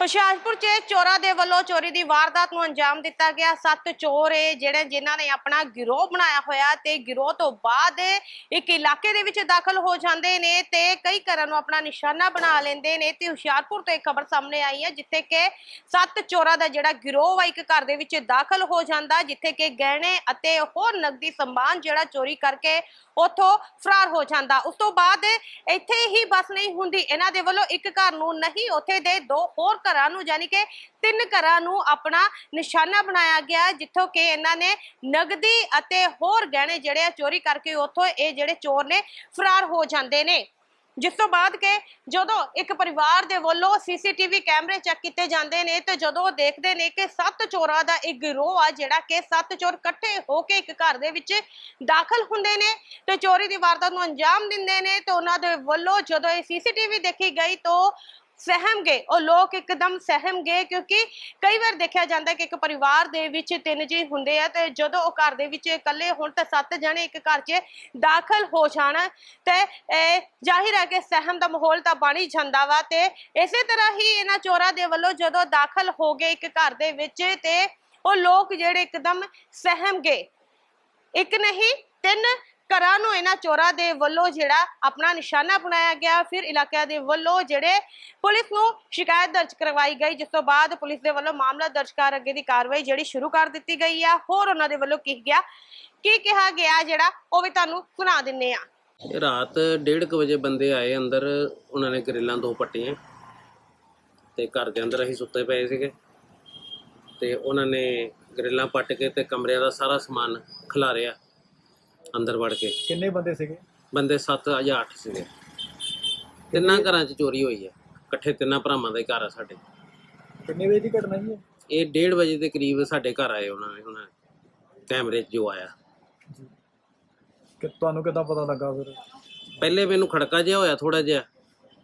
ਹੁਸ਼ਿਆਰਪੁਰ 'ਚ ਚੋਰਾਂ ਦੇ ਵੱਲੋਂ ਚੋਰੀ ਦੀ ਵਾਰਦਾਤ ਨੂੰ ਅੰਜਾਮ ਦਿੱਤਾ ਗਿਆ। ਸੱਤ ਚੋਰ ਏ ਜਿਹੜੇ ਜਿਨ੍ਹਾਂ ਨੇ ਆਪਣਾ ਗਿਰੋਹ ਬਣਾਇਆ ਹੋਇਆ ਤੇ ਗਿਰੋਹ ਤੋਂ ਬਾਅਦ ਇੱਕ ਇਲਾਕੇ ਦੇ ਵਿੱਚ ਦਾਖਲ ਹੋ ਜਾਂਦੇ ਨੇ ਤੇ ਕਈ ਘਰਾਂ ਨੂੰ ਆਪਣਾ ਨਿਸ਼ਾਨਾ ਬਣਾ ਲੈਂਦੇ ਨੇ ਤੇ ਹੁਸ਼ਿਆਰਪੁਰ ਤੋਂ ਇੱਕ ਖਬਰ ਸਾਹਮਣੇ ਆਈ ਹੈ, ਜਿੱਥੇ ਕਿ ਸੱਤ ਚੋਰਾਂ ਦਾ ਜਿਹੜਾ ਗਿਰੋਹ ਆ ਇੱਕ ਘਰ ਦੇ ਵਿੱਚ ਦਾਖਲ ਹੋ ਜਾਂਦਾ, ਜਿੱਥੇ ਕਿ ਗਹਿਣੇ ਅਤੇ ਹੋਰ ਨਕਦੀ ਸਮਾਨ ਜਿਹੜਾ ਚੋਰੀ ਕਰਕੇ ਉਥੋਂ ਫਰਾਰ ਹੋ ਜਾਂਦਾ। ਉਸ ਤੋਂ ਬਾਅਦ ਇੱਥੇ ਹੀ ਬਸ ਨਹੀਂ ਹੁੰਦੀ। ਇਹਨਾਂ ਦੇ ਵੱਲੋਂ ਇੱਕ ਘਰ ਨੂੰ ਨਹੀਂ, ਉੱਥੇ ਦੇ ਦੋ ਹੋਰ ਘਰਾਂ ਨੂੰ, ਯਾਨੀ ਕਿ ਤਿੰਨ ਘਰਾਂ ਨੂੰ ਆਪਣਾ ਨਿਸ਼ਾਨਾ ਬਣਾਇਆ ਗਿਆ, ਜਿੱਥੋਂ ਕਿ ਇਹਨਾਂ ਨੇ ਨਗਦੀ ਅਤੇ ਹੋਰ ਗਹਿਣੇ ਜਿਹੜੇ ਆ ਚੋਰੀ ਕਰਕੇ ਉੱਥੋਂ ਇਹ ਜਿਹੜੇ ਚੋਰ ਨੇ ਫਰਾਰ ਹੋ ਜਾਂਦੇ ਨੇ। ਜਿਸ ਤੋਂ ਬਾਅਦ ਕਿ ਜਦੋਂ ਇੱਕ ਪਰਿਵਾਰ ਦੇ ਵੱਲੋਂ ਸੀਸੀਟੀਵੀ ਕੈਮਰੇ ਚੈੱਕ ਕੀਤੇ ਜਾਂਦੇ ਨੇ, ਤੇ ਜਦੋਂ ਉਹ ਦੇਖਦੇ ਨੇ ਕਿ ਸੱਤ ਚੋਰਾਂ ਦਾ ਇੱਕ ਗਿਰੋਹ ਆ, ਜਿਹੜਾ ਕਿ ਸੱਤ ਚੋਰ ਇਕੱਠੇ ਹੋ ਕੇ ਇੱਕ ਘਰ ਦੇ ਵਿੱਚ ਦਾਖਲ ਹੁੰਦੇ ਨੇ, ਤੇ ਚੋਰੀ ਦੀ ਵਾਰਦਾਤ ਨੂੰ ਅੰਜਾਮ ਦਿੰਦੇ ਨੇ, ਤੇ ਉਹਨਾਂ ਦੇ ਵੱਲੋਂ ਜਦੋਂ ਇਹ ਸੀਸੀਟੀਵੀ ਦੇਖੀ ਗਈ, ਤਾਂ ਸਹਿਮ ਗਏ। ਉਹ ਲੋਕ ਇੱਕਦਮ ਸਹਿਮ ਗਏ ਕਿਉਂਕਿ ਕਈ ਵਾਰ ਦੇਖਿਆ ਜਾਂਦਾ ਕਿ ਇੱਕ ਪਰਿਵਾਰ ਦੇ ਵਿੱਚ ਤਿੰਨ ਜੀ ਹੁੰਦੇ ਆ ਤੇ ਜਦੋਂ ਉਹ ਘਰ ਦੇ ਵਿੱਚ ਇਕੱਲੇ ਹੋਣ ਤਾਂ ਸੱਤ ਜਣੇ ਇੱਕ ਘਰ 'ਚ ਦਾਖਲ ਹੋ ਜਾਣ। ਤੇ ਇਹ ਜ਼ਾਹਿਰ ਹੈ ਕਿ ਸਹਿਮ ਦਾ ਮਾਹੌਲ ਤਾਂ ਬਣ ਹੀ ਜਾਂਦਾ ਵਾ ਤੇ ਇਸੇ ਤਰ੍ਹਾਂ ਹੀ ਇਹਨਾਂ ਚੋਰਾਂ ਦੇ ਵੱਲੋਂ ਜਦੋਂ ਦਾਖਲ ਹੋ ਗਏ ਇੱਕ ਘਰ ਦੇ ਵਿੱਚ ਤੇ ਉਹ ਲੋਕ ਜਿਹੜੇ ਇੱਕਦਮ ਸਹਿਮ ਗਏ। ਇੱਕ ਨਹੀਂ, ਤਿੰਨ ਘਰਾਂ ਨੂੰ ਇਹਨਾਂ ਚੋਰਾਂ ਦੇ ਵੱਲੋਂ ਜਿਹੜਾ ਆਪਣਾ ਨਿਸ਼ਾਨਾ ਬਣਾਇਆ ਗਿਆ, ਫਿਰ ਇਲਾਕਿਆਂ ਦੇ ਵੱਲੋਂ ਜਿਹੜੇ ਪੁਲਿਸ ਨੂੰ ਸ਼ਿਕਾਇਤ ਦਰਜ ਕਰਵਾਈ ਗਈ, ਜਿਸ ਤੋਂ ਬਾਅਦ ਪੁਲਿਸ ਦੇ ਵੱਲੋਂ ਮਾਮਲਾ ਦਰਜ ਕਰ ਅੱਗੇ ਦੀ ਕਾਰਵਾਈ ਜਿਹੜੀ ਸ਼ੁਰੂ ਕਰ ਦਿੱਤੀ ਗਈ ਆ। ਹੋਰ ਉਹਨਾਂ ਦੇ ਵੱਲੋਂ ਕੀ ਗਿਆ, ਕੀ ਕਿਹਾ ਗਿਆ ਜਿਹੜਾ, ਉਹ ਵੀ ਤੁਹਾਨੂੰ ਸੁਣਾ ਦਿੰਨੇ ਆ। ਇਹ ਰਾਤ 1:30 ਵਜੇ ਬੰਦੇ ਆਏ ਅੰਦਰ, ਉਹਨਾਂ ਨੇ ਗਰਿੱਲਾਂ ਦੋ ਪੱਟੀਆਂ ਤੇ ਘਰ ਦੇ ਅੰਦਰ ਅਸੀਂ ਸੁੱਤੇ ਪਏ ਸੀਗੇ ਤੇ ਉਹਨਾਂ ਨੇ ਗਰਿੱਲਾਂ ਪੱਟ ਕੇ ਤੇ ਕਮਰਿਆਂ ਦਾ ਸਾਰਾ ਸਮਾਨ ਖਿਲਾਰਿਆ। ਅੰਦਰ ਵੜ ਕੇ। ਕਿੰਨੇ ਬੰਦੇ ਸੀਗੇ? ਬੰਦੇ 7 ਜਾਂ 8 ਸੀਗੇ। ਤਿੰਨਾਂ ਘਰਾਂ 'ਚ ਚੋਰੀ ਹੋਈ ਹੈ ਇਕੱਠੇ ਤਿੰਨਾਂ ਭਰਾਵਾਂ ਦਾ ਹੀ ਘਰ ਆ ਸਾਡੇ। ਕਿੰਨੇ ਵਜੇ ਦੀ ਘਟਨਾ ਜੀ ਇਹ? ਇਹ 1:30 ਵਜੇ ਦੇ ਕਰੀਬ ਸਾਡੇ ਘਰ ਆਏ ਉਹਨਾਂ ਨੇ ਉਹਨਾਂ ਕੈਮਰੇ 'ਚ ਜੋ ਆਇਆ। ਕਿ ਤੁਹਾਨੂੰ ਕਿੱਦਾਂ ਪਤਾ ਲੱਗਾ ਫਿਰ? ਪਹਿਲੇ ਮੈਨੂੰ ਖੜਕਾ ਜਿਹਾ ਹੋਇਆ ਥੋੜਾ ਜਿਹਾ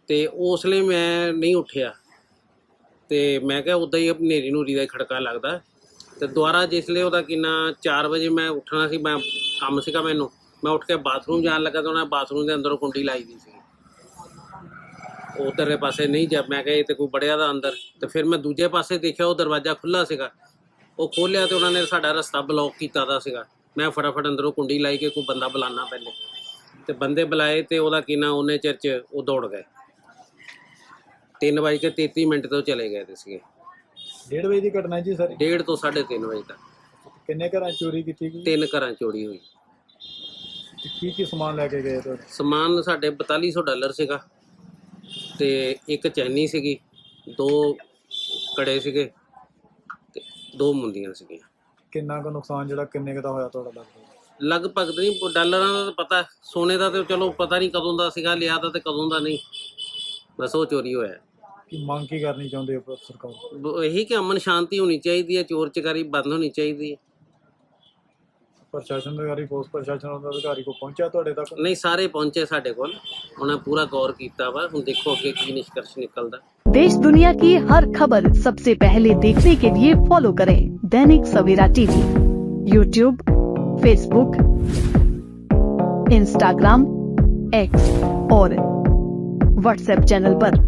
ਤੇ ਉਸ ਲਈ ਮੈਂ ਨਹੀਂ ਉੱਠਿਆ। ਤੇ ਮੈਂ ਕਿਹਾ ਉਦਾਂ ਹੀ ਹਨੇਰੀ ਨੂਰੀ ਦਾ ਹੀ ਖੜਕਾ ਲੱਗਦਾ। ਤੇ ਦੁਬਾਰਾ ਜਿਸ ਲਈ ਉਹਦਾ ਕਿੰਨਾ 4 ਵਜੇ ਮੈਂ ਉੱਠਣਾ ਸੀ, ਮੈਂ ਕੰਮ ਸੀਗਾ ਮੈਨੂੰ। ਮੈਂ ਉੱਠ ਕੇ ਬਾਥਰੂਮ ਜਾਣ ਲੱਗਾ ਤਾਂ ਉਹਨਾਂ ਬਾਥਰੂਮ ਦੇ ਅੰਦਰੋਂ ਕੁੰਡੀ ਲਾਈ ਦੀ ਸੀ। ਉਧਰਲੇ ਪਾਸੇ ਨਹੀਂ ਜਾ, ਮੈਂ ਕਿਹਾ ਇਹ ਤੇ ਕੋਈ ਬੜਿਆ ਦਾ ਅੰਦਰ। ਤੇ ਫਿਰ ਮੈਂ ਦੂਜੇ ਪਾਸੇ ਦੇਖਿਆ, ਉਹ ਦਰਵਾਜ਼ਾ ਖੁੱਲਾ ਸੀਗਾ। ਉਹ ਖੋਲਿਆ ਤੇ ਉਹਨਾਂ ਨੇ ਸਾਡਾ ਰਸਤਾ ਬਲੌਕ ਕੀਤਾ ਦਾ ਸੀਗਾ। ਮੈਂ ਫਟਾਫਟ ਅੰਦਰੋਂ ਕੁੰਡੀ ਲਾਈ ਕੇ ਕੋਈ ਬੰਦਾ ਬੁਲਾਣਾ ਪਹਿਲੇ। ਤੇ ਬੰਦੇ ਬੁਲਾਏ ਤੇ ਉਹਦਾ ਕਿਨਾ, ਉਹਨੇ ਚਿਰ ਚ ਉਹ ਦੌੜ ਗਏ। 3 ਵਜੇ ਕੇ 33 ਮਿੰਟ ਤੋਂ ਚਲੇ ਗਏ ਤੇ ਸੀਗੇ। 1:30 ਵਜੇ ਦੀ ਘਟਨਾ ਜੀ ਸਰ? ਡੇਢ ਤੋਂ 3:30 ਵਜੇ ਤੱਕ। ਕਿੰਨੇ ਘਰਾਂ 'ਚ ਚੋਰੀ ਕੀਤੀ ਗਈ? ਤਿੰਨ ਘਰਾਂ ਚੋਰੀ ਹੋਈ। ਤੇ ਕੀ ਕੀ ਸਮਾਨ ਲੈ ਕੇ ਗਏ ਤੁਹਾਡੇ? ਸਮਾਨ ਸਾਡੇ 4200 ਡਾਲਰ ਸੀਗਾ ਤੇ ਇੱਕ ਚੈਨੀ ਸੀਗੀ ਦੋ ਕੜੇ ਸੀਗੇ ਤੇ ਦੋ ਮੁੰਦੀਆਂ ਸੀਗੀਆਂ। ਕਿੰਨਾ ਕੁ ਨੁਕਸਾਨ ਜਿਹੜਾ ਕਿੰਨੇ ਕੁ ਦਾ ਹੋਇਆ ਤੁਹਾਡਾ ਲੱਗਦਾ ਲਗਭਗ ਨਹੀਂ ਡਾਲਰਾਂ ਦਾ ਤਾਂ ਪਤਾ ਸੋਨੇ ਦਾ ਤੇ ਚਲੋ ਪਤਾ ਨਹੀਂ ਕਦੋਂ ਦਾ ਸੀਗਾ ਲਿਆ ਦਾ ਤੇ ਕਦੋਂ ਦਾ ਨਹੀਂ। ਬਸ ਉਹ ਚੋਰੀ ਹੋਇਆ। ਕੀ ਮੰਗ ਕੀ ਕਰਨੀ ਚਾਹੁੰਦੇ ਹੋ ਸਰਕਾਰ ਤੋਂ? ਬ- ਇਹੀ ਕਿ ਅਮਨ ਸ਼ਾਂਤੀ ਹੋਣੀ ਚਾਹੀਦੀ ਹੈ ਚੋਰ ਚਕਾਰੀ ਬੰਦ ਹੋਣੀ ਚਾਹੀਦੀ ਹੈ ਪ੍ਰਸ਼ਾਸਨ ਅਧਿਕਾਰੀ ਪੁਲਿਸ ਪ੍ਰਸ਼ਾਸਨ ਦਾ ਅਧਿਕਾਰੀ ਕੋ ਪਹੁੰਚਿਆ ਤੁਹਾਡੇ ਤੱਕ ਨਹੀਂ ਸਾਰੇ ਪਹੁੰਚੇ ਸਾਡੇ ਕੋਲ ਉਹਨਾਂ ਪੂਰਾ ਗੌਰ ਕੀਤਾ ਵਾ ਹੁਣ ਦੇਖੋ ਅੱਗੇ ਕੀ ਨਿਸ਼ਕਰਸ਼ ਨਿਕਲਦਾ देश दुनिया की हर खबर सबसे पहले देखने के लिए फॉलो करें Dainik Savera TV YouTube Facebook Instagram X और व्हाट्सएप चैनल पर।